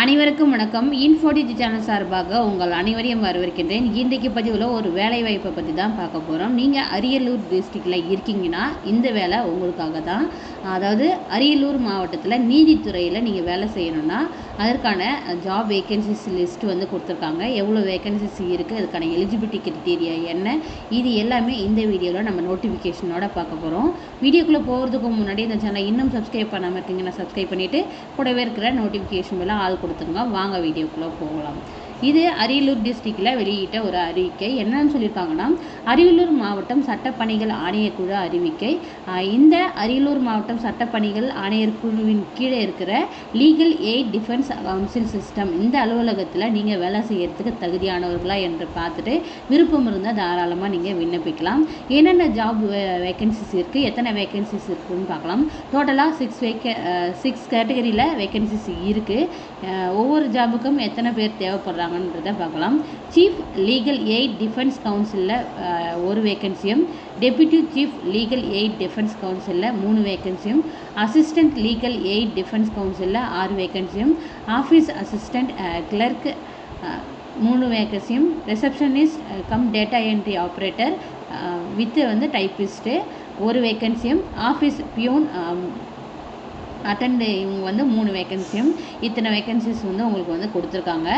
அனைவருக்கும் வணக்கம். இன்ஃபோடிஜி சேனல் சார்பாக உங்கள் அனைவரையும் வரவேற்கின்றேன். இன்றைக்கு பதிவில் ஒரு வேலை வாய்ப்பை பற்றி தான் பார்க்க போகிறோம் நீங்கள் அரியலூர் டிஸ்ட்ரிக்டில் இருக்கீங்கன்னா இந்த வேலை உங்களுக்காக தான். அதாவது அரியலூர் மாவட்டத்தில் நீதித்துறையில் நீங்கள் வேலை செய்யணும்னா அதற்கான ஜாப் வேகன்சிஸ் லிஸ்ட் வந்து கொடுத்துருக்காங்க. எவ்வளோ வேகன்சிஸ் இருக்குது அதுக்கான எலிஜிபிலிட்டி கிரிட்டீரியா என்ன இது எல்லாமே இந்த வீடியோவில் நம்ம நோட்டிஃபிகேஷனோட பார்க்க போகிறோம் வீடியோக்குள்ளே போகிறதுக்கு முன்னாடி இந்த சேனலை இன்னும் சப்ஸ்கிரைப் பண்ணாமல் இருக்கீங்கன்னா சப்ஸ்கிரைப் பண்ணிவிட்டு கூடவே இருக்கிற நோட்டிஃபிகேஷன் மேலே ஆள் கொடுத்துருங்க. வாங்க வீடியோக்குள்ளே போகலாம். இது அரியலூர் டிஸ்ட்ரிக்டில் வெளியிட்ட ஒரு அறிக்கை என்னன்னு சொல்லியிருக்காங்கன்னா அரியலூர் மாவட்டம் சட்டப்பணிகள் ஆணையக்குழு அறிவிக்கை. இந்த அரியலூர் மாவட்டம் சட்டப்பணிகள் ஆணையர் குழுவின் கீழே இருக்கிற legal aid defence council system இந்த அலுவலகத்தில் நீங்கள் வேலை செய்கிறதுக்கு தகுதியானவர்களா என்று பார்த்துட்டு விருப்பம் இருந்தால் தாராளமாக நீங்கள் விண்ணப்பிக்கலாம். என்னென்ன ஜாப் வேகன்சிஸ் இருக்குது எத்தனை வேகன்சிஸ் இருக்குதுன்னு பார்க்கலாம். டோட்டலாக சிக்ஸ் வேக்க சிக்ஸ் கேட்டகரியில் வேகன்சிஸ் இருக்குது ஒவ்வொரு ஜாபுக்கும் எத்தனை பேர் தேவைப்படுறாங்கன்றதை பார்க்கலாம். சீஃப் லீகல் எய்ட் டிஃபென்ஸ் கவுன்சிலில் ஒரு வேகன்சியும் deputy chief legal aid defence கவுன்சிலில் மூணு வேகன்சியும் அசிஸ்டண்ட் லீகல் எய்ட் டிஃபென்ஸ் கவுன்சிலில் ஆறு வேகன்சியும் ஆஃபீஸ் அசிஸ்டண்ட் கிளர்க் மூணு வேகன்சியும் receptionist cum data entry operator with வந்து டைப்பிஸ்ட்டு ஒரு வேகன்சியும் ஆஃபீஸ் பியூன் அட்டெண்ட் இவங்க வந்து மூணு வேகன்சியும் இத்தனை வேகன்சிஸ் வந்து உங்களுக்கு வந்து கொடுத்துருக்காங்க.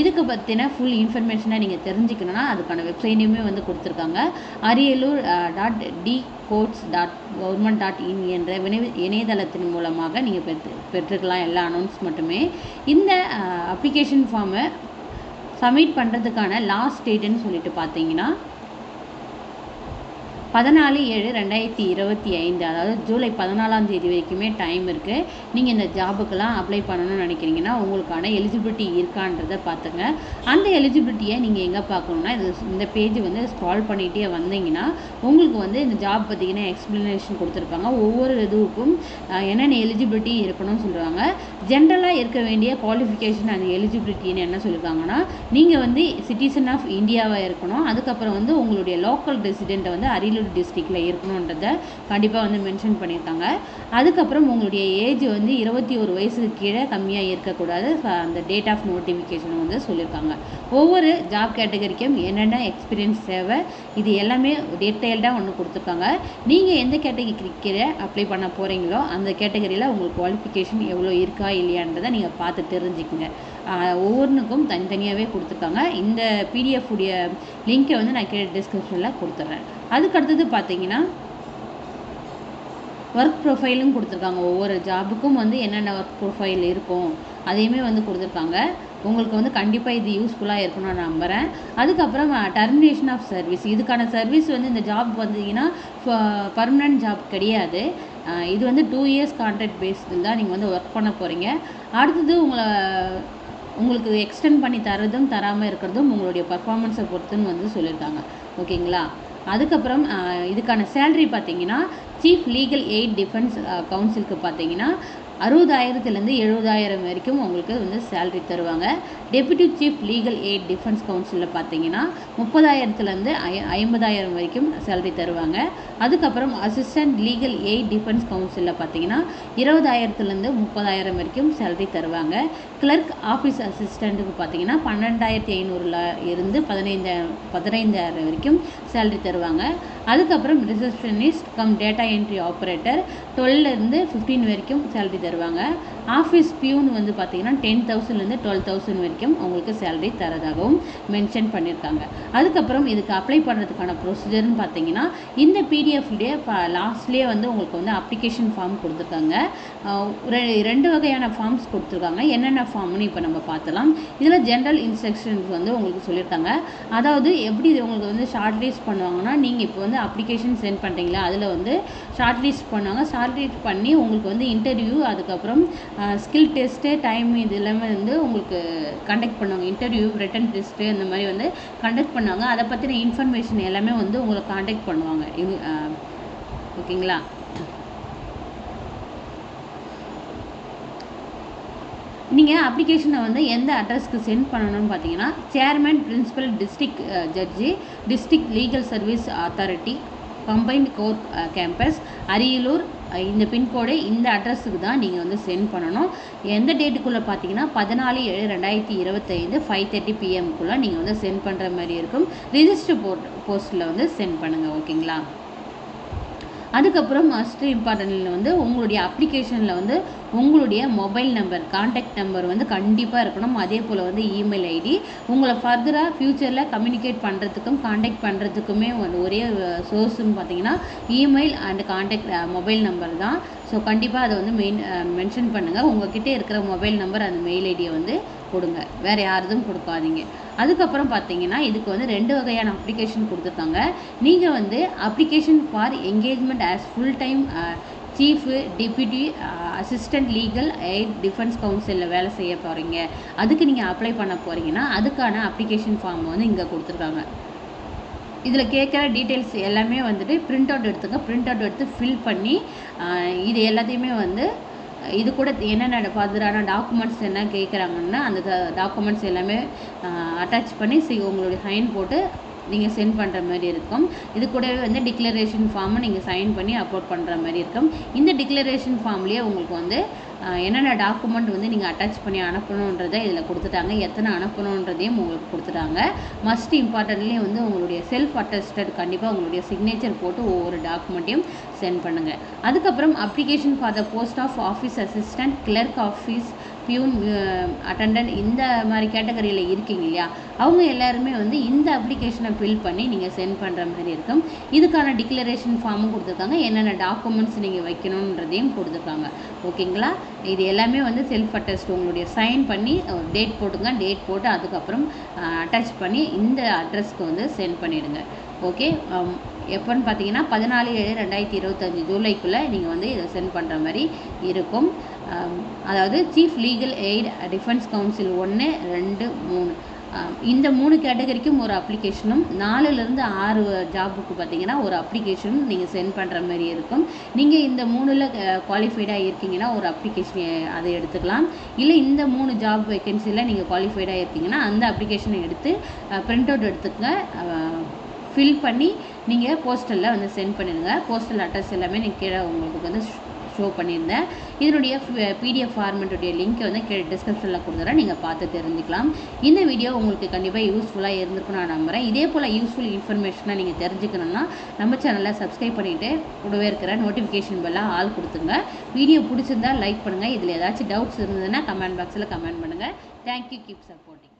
இதுக்கு பற்றின ஃபுல் இன்ஃபர்மேஷனை நீங்கள் தெரிஞ்சுக்கணுன்னா அதுக்கான வெப்சைட்டையுமே வந்து கொடுத்துருக்காங்க. Ariyalur dot D courts dot government dot in என்ற வினை இணையதளத்தின் மூலமாக நீங்கள் பெற்று பெற்றுக்கலாம் எல்லா அனௌன்ஸ்மெண்ட்டுமே இந்த அப்ளிகேஷன் ஃபார்மை சப்மிட் பண்ணுறதுக்கான லாஸ்ட் டேட்டுன்னு சொல்லிட்டு பார்த்தீங்கன்னா பதினாலு ஏழு ரெண்டாயிரத்தி இருபத்தி ஐந்து அதாவது ஜூலை பதினாலாம் தேதி வரைக்குமே டைம் இருக்குது நீங்கள் இந்த ஜாபுக்கெல்லாம் அப்ளை பண்ணணும்னு நினைக்கிறீங்கன்னா உங்களுக்கான எலிஜிபிலிட்டி இருக்கான்றதை பார்த்துங்க. அந்த எலிஜிபிலிட்டியை நீங்கள் எங்கே பார்க்கணுன்னா இது இந்த பேஜ் வந்து ஸ்க்ரால் பண்ணிகிட்டே வந்தீங்கன்னா உங்களுக்கு வந்து இந்த ஜாப் பற்றின எக்ஸ்ப்ளனேஷன் கொடுத்துருப்பாங்க. ஒவ்வொரு இதுவுக்கும் என்னென்ன எலிஜிபிலிட்டி இருக்கணும்னு சொல்லுவாங்க ஜென்ரலாக இருக்க வேண்டிய குவாலிஃபிகேஷன் அந்த எலிஜிபிலிட்டின்னு என்ன சொல்லியிருக்காங்கன்னா நீங்கள் வந்து சிட்டிசன் ஆஃப் இந்தியாவாக இருக்கணும். அதுக்கப்புறம் வந்து உங்களுடைய லோக்கல் ரெசிடெண்ட்டை வந்து அரியலூர் டிஸ்ட்ரிக்டில் இருக்கணுன்றதை கண்டிப்பாக வந்து மென்ஷன் பண்ணியிருக்காங்க. அதுக்கப்புறம் உங்களுடைய ஏஜ் வந்து இருபத்தி ஒரு வயசுக்கு கீழே கம்மியாக இருக்கக்கூடாது. அந்த டேட் ஆஃப் நோட்டிஃபிகேஷன் வந்து சொல்லியிருக்காங்க. ஒவ்வொரு ஜாப் கேட்டகரிக்கும் என்னென்ன எக்ஸ்பீரியன்ஸ் தேவை இது எல்லாமே டீட்டெயில்டாக ஒன்று கொடுத்துருக்காங்க. நீங்கள் எந்த கேட்டகரிக்கு கீழே அப்ளை பண்ண போகிறீங்களோ அந்த கேட்டகரியில் உங்களுக்கு குவாலிஃபிகேஷன் எவ்வளோ இருக்கா இல்லையான்றதை நீங்கள் பார்த்து தெரிஞ்சுக்குங்க. ஒவ்வொன்றுக்கும் தனித்தனியாகவே கொடுத்துருக்காங்க. இந்த பிடிஎஃப் உடைய லிங்க்கை வந்து நான் கீழே டிஸ்கிரிப்ஷனில் கொடுத்துட்றேன் அதுக்கு அடுத்தது பார்த்தீங்கன்னா ஒர்க் ப்ரொஃபைலும் கொடுத்துருக்காங்க. ஒவ்வொரு ஜாபுக்கும் வந்து என்னென்ன ஒர்க் ப்ரொஃபைல் இருக்கும் அதையுமே வந்து கொடுத்துருக்காங்க. உங்களுக்கு வந்து கண்டிப்பாக இது யூஸ்ஃபுல்லாக இருக்கும்னு நான் நம்புகிறேன் அதுக்கப்புறம் டெர்மினேஷன் ஆஃப் சர்வீஸ் இதுக்கான சர்வீஸ் வந்து இந்த ஜாப் வந்தீங்கன்னா பர்மனன்ட் ஜாப் கிடையாது. இது வந்து டூ இயர்ஸ் கான்ட்ராக்ட் பேஸ்டில் தான் நீங்கள் வந்து ஒர்க் பண்ண போகிறீங்க அடுத்தது உங்களை உங்களுக்கு எக்ஸ்டெண்ட் பண்ணி தரதும் தராமல் இருக்கிறதும் உங்களுடைய பர்ஃபார்மன்ஸை பொறுத்துன்னு வந்து சொல்லியிருக்காங்க. ஓகேங்களா? அதுக்கப்புறம் இதுக்கான சேல்ரி பார்த்தீங்கன்னா சீஃப் லீகல் எய்ட் டிஃபென்ஸ் கவுன்சிலுக்கு பார்த்தீங்கன்னா அறுபதாயிரத்துலேருந்து எழுபதாயிரம் வரைக்கும் உங்களுக்கு வந்து சேல்ரி தருவாங்க. Deputy chief legal aid defence கவுன்சிலில் பார்த்தீங்கன்னா முப்பதாயிரத்துலேருந்து ஐ ஐம்பதாயிரம் வரைக்கும் சேல்ரி தருவாங்க. அதுக்கப்புறம் அசிஸ்டன்ட் லீகல் எய்ட் டிஃபென்ஸ் கவுன்சிலில் பார்த்தீங்கன்னா இருபதாயிரத்துலேருந்து முப்பதாயிரம் வரைக்கும் சேல்ரி தருவாங்க. கிளர்க் ஆஃபீஸ் அசிஸ்டண்ட்டுக்கு பார்த்தீங்கன்னா பன்னெண்டாயிரத்தி ஐநூறுல இருந்து பதினைந்தாயிரம் பதினைந்தாயிரம் வரைக்கும் சேல்ரி தருவாங்க. அதுக்கப்புறம் receptionist cum data entry operator டுவெல்லேருந்து fifteen வரைக்கும் சேல்ரி தருவாங்க. ஆஃபீஸ் பியூன் வந்து பார்த்தீங்கன்னா டென் தௌசண்ட்லேருந்து டுவெல் தௌசண்ட் வரைக்கும் அவங்களுக்கு சேலரி தரதாகவும் மென்ஷன் பண்ணியிருக்காங்க அதுக்கப்புறம் இதுக்கு அப்ளை பண்ணுறதுக்கான ப்ரொசீஜர்னு பார்த்தீங்கன்னா இந்த பிடிஎஃப்லேயே லாஸ்ட்லேயே வந்து உங்களுக்கு வந்து அப்ளிகேஷன் ஃபார்ம் கொடுத்துருக்காங்க. ரெண்டு வகையான ஃபார்ம்ஸ் கொடுத்துருக்காங்க. என்னென்ன ஃபார்ம்னு இப்போ நம்ம பார்த்தலாம் இதில் ஜென்ரல் இன்ஸ்ட்ரக்ஷன்ஸ் வந்து உங்களுக்கு சொல்லியிருக்காங்க அதாவது எப்படி இது உங்களுக்கு வந்து ஷார்ட் லிஸ்ட் பண்ணுவாங்கன்னா நீங்கள் இப்போ வந்து அப்ளிகேஷன் சென்ட் பண்ணுறீங்களா அதில் வந்து ஷார்ட் லிஸ்ட் பண்ணுவாங்க. ஷார்ட் லிஸ்ட் பண்ணி உங்களுக்கு வந்து இன்டர்வியூ அதுக்கப்புறம் ஸ்கில் டெஸ்ட்டு டைம் இது எல்லாமே வந்து உங்களுக்கு கண்டக்ட் பண்ணுவாங்க. இன்டர்வியூ ரிட்டன் டெஸ்ட்டு இந்த மாதிரி வந்து கண்டக்ட் பண்ணுவாங்க. அதை பற்றின இன்ஃபர்மேஷன் எல்லாமே வந்து உங்களை காண்டாக்ட் பண்ணுவாங்க. இது ஓகேங்களா? நீங்கள் அப்ளிகேஷனை வந்து எந்த அட்ரஸ்க்கு சென்ட் பண்ணணும்னு பார்த்தீங்கன்னா chairman principal district judge district legal service authority combined court campus Ariyalur இந்த பின்கோடு இந்த அட்ரஸுக்கு தான் நீங்கள் வந்து சென்ட் பண்ணணும். எந்த டேட்டுக்குள்ளே பார்த்தீங்கன்னா பதினாலு ஏழு ரெண்டாயிரத்தி இருபத்தைந்து ஃபைவ் தேர்ட்டி பிஎம்குள்ளே நீங்கள் வந்து சென்ட் பண்ணுற மாதிரி இருக்கும். ரிஜிஸ்டர் போர்ட் போஸ்ட்டில் வந்து சென்ட் பண்ணுங்கள் ஓகேங்களா அதுக்கப்புறம் மஸ்ட் இம்பார்ட்டன்ட்ல வந்து உங்களுடைய அப்ளிகேஷனில் வந்து உங்களுடைய மொபைல் நம்பர் காண்டாக்ட் நம்பர் வந்து கண்டிப்பாக இருக்கணும். அதே போல் வந்து இமெயில் ஐடி உங்களை ஃபர்தராக ஃப்யூச்சரில் கம்யூனிகேட் பண்ணுறதுக்கும் காண்டாக்ட் பண்ணுறதுக்குமே வந்து ஒரே சோர்ஸ்னு பார்த்தீங்கன்னா email and contact mobile number தான். ஸோ கண்டிப்பாக அதை வந்து மெயின் மென்ஷன் பண்ணுங்கள் உங்ககிட்ட இருக்கிற மொபைல் நம்பர் அந்த மெயில் ஐடியை வந்து கொடுங்க. வேறு யாருதும் கொடுக்காதீங்க. அதுக்கப்புறம் பார்த்தீங்கன்னா இதுக்கு வந்து ரெண்டு வகையான அப்ளிகேஷன் கொடுத்துருக்காங்க. நீங்கள் வந்து application for engagement as full time chief deputy assistant legal aid defence கவுன்சிலில் வேலை செய்ய போகிறீங்க அதுக்கு நீங்கள் அப்ளை பண்ண போகிறீங்கன்னா அதுக்கான அப்ளிகேஷன் ஃபார்ம் வந்து இங்கே கொடுத்துருக்காங்க. இதில் கேட்குற டீட்டெயில்ஸ் எல்லாமே வந்துட்டு ப்ரிண்ட் அவுட் எடுத்துங்க ப்ரிண்ட் அவுட் எடுத்து ஃபில் பண்ணி இது எல்லாத்தையுமே வந்து இது கூட என்னென்ன ஃபர்தரான டாக்குமெண்ட்ஸ் என்ன கேட்குறாங்கன்னா அந்த டாக்குமெண்ட்ஸ் எல்லாமே அட்டாச் பண்ணி சி உங்களுடைய சைன் போட்டு நீங்கள் சென்ட் பண்ணுற மாதிரி இருக்கும். இது கூடவே வந்து டிக்ளரேஷன் ஃபார்மை நீங்கள் சைன் பண்ணி அப்லோட் பண்ணுற மாதிரி இருக்கும். இந்த டிக்ளரேஷன் ஃபார்ம்லேயே உங்களுக்கு வந்து என்னென்ன டாக்குமெண்ட் வந்து நீங்கள் அட்டாச் பண்ணி அனுப்பணுன்றதை இதில் கொடுத்துட்டாங்க. எத்தனை அனுப்பணுன்றதையும் உங்களுக்கு கொடுத்துட்டாங்க. மஸ்ட் இம்பார்ட்டன்ட்லேயும் வந்து உங்களுடைய செல்ஃப் அட்டஸ்டட் கண்டிப்பாக உங்களுடைய சிக்னேச்சர் போட்டு ஒவ்வொரு டாக்குமெண்ட்டையும் சென்ட் பண்ணுங்கள் அதுக்கப்புறம் application for the post of office assistant clerk office peon attendant uh, இந்த மாதிரி கேட்டகரியில் இருக்கீங்க இல்லையா? அவங்க எல்லாருமே வந்து இந்த அப்ளிகேஷனை ஃபில் பண்ணி நீங்கள் சென்ட் பண்ணுற மாதிரி இருக்கும். இதுக்கான டிக்ளரேஷன் ஃபார்மும் கொடுத்துருக்காங்க. என்னென்ன டாக்குமெண்ட்ஸ் நீங்கள் வைக்கணுன்றதையும் கொடுத்துருக்காங்க. ஓகேங்களா? இது எல்லாமே வந்து செல்ஃப் அட்டஸ்ட் உங்களுடைய சைன் பண்ணி டேட் போட்டுங்க. டேட் போட்டு அதுக்கப்புறம் uh, அட்டாச் பண்ணி இந்த அட்ரஸ்க்கு வந்து சென்ட் பண்ணிவிடுங்க ஓகே? Um, எப்போன்னு பார்த்தீங்கன்னா பதினாலு ஏழு ரெண்டாயிரத்தி இருபத்தஞ்சி ஜூலைக்குள்ளே நீங்கள் வந்து இதை சென்ட் பண்ணுற மாதிரி இருக்கும். Um, அதாவது chief legal aid defence council ஒன்று ரெண்டு மூணு. Um, இந்த மூணு கேட்டகரிக்கும் ஒரு அப்ளிகேஷனும் நாலுலேருந்து ஆறு ஜாபுக்கு பார்த்தீங்கன்னா ஒரு அப்ளிகேஷனும் நீங்கள் சென்ட் பண்ணுற மாதிரி இருக்கும். நீங்கள் இந்த மூணில் குவாலிஃபைடாக இருக்கீங்கன்னா ஒரு அப்ளிகேஷன் அதை எடுத்துக்கலாம். இல்லை இந்த மூணு ஜாப் வேகன்சியில் நீங்கள் குவாலிஃபைடாக இருக்கீங்கன்னா அந்த அப்ளிகேஷனை எடுத்து பிரிண்ட் அவுட் எடுத்துக்கங்க. ஃபில் பண்ணி நீங்கள் போஸ்டலில் வந்து சென்ட் பண்ணிடுங்க. போஸ்டல் அட்ரஸ் எல்லாமே நீங்கள் கீழே உங்களுக்கு வந்து ஷோ பண்ணியிருந்தேன். இதனுடைய பிடிஎஃப் ஃபார்மெட்டுடைய லிங்க்கை வந்து கீழே டிஸ்கிரிப்ஷனில் கொடுத்துறேன். நீங்கள் பார்த்து தெரிஞ்சுக்கலாம். இந்த வீடியோ உங்களுக்கு கண்டிப்பாக யூஸ்ஃபுல்லாக இருந்திருக்கும் நான் நம்புகிறேன் இதே போல் யூஸ்ஃபுல் இன்ஃபர்மேஷனை நீங்கள் தெரிஞ்சுக்கணுன்னா நம்ம சேனலை சப்ஸ்கிரைப் பண்ணிவிட்டு கூடவே இருக்கிற நோட்டிஃபிகேஷன் பெல்லாம் ஆள் கொடுத்துங்க. வீடியோ பிடிச்சிருந்தா லைக் பண்ணுங்கள் இதில் ஏதாச்சும் டவுட்ஸ் இருந்ததுன்னா கமெண்ட் பாக்ஸில் கமெண்ட் பண்ணுங்கள் தேங்க்யூ கீப் சப்போர்ட்டிங்